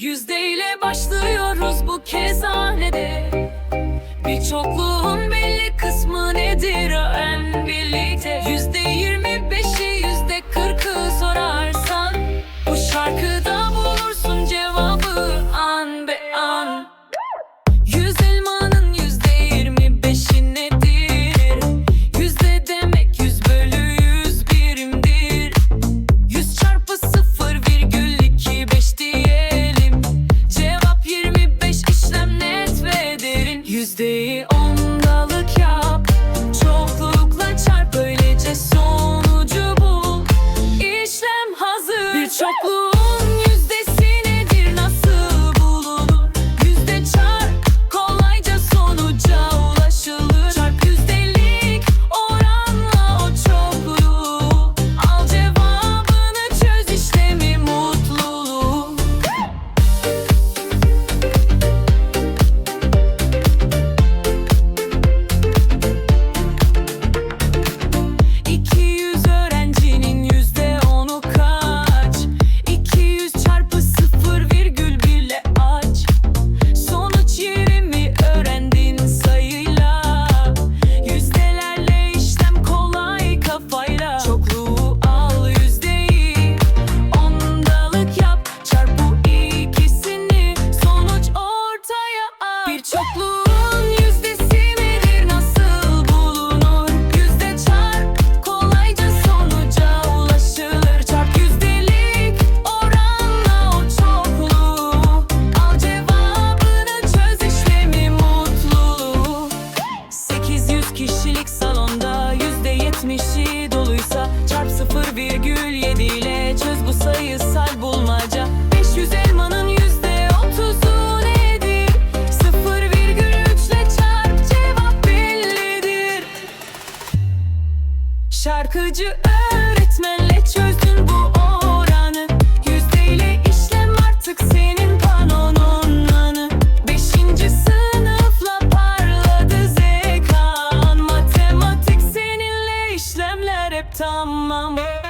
Yüzdeyle başlıyoruz bu kezanede Birçokluğun belli kısmı nedir? 0,7 ile çöz bu sayısal bulmaca 500 elmanın yüzde otuzu nedir? 0,3 ile çarp cevap bellidir Şarkıcı öğretmenle çözdün bu hep tamam.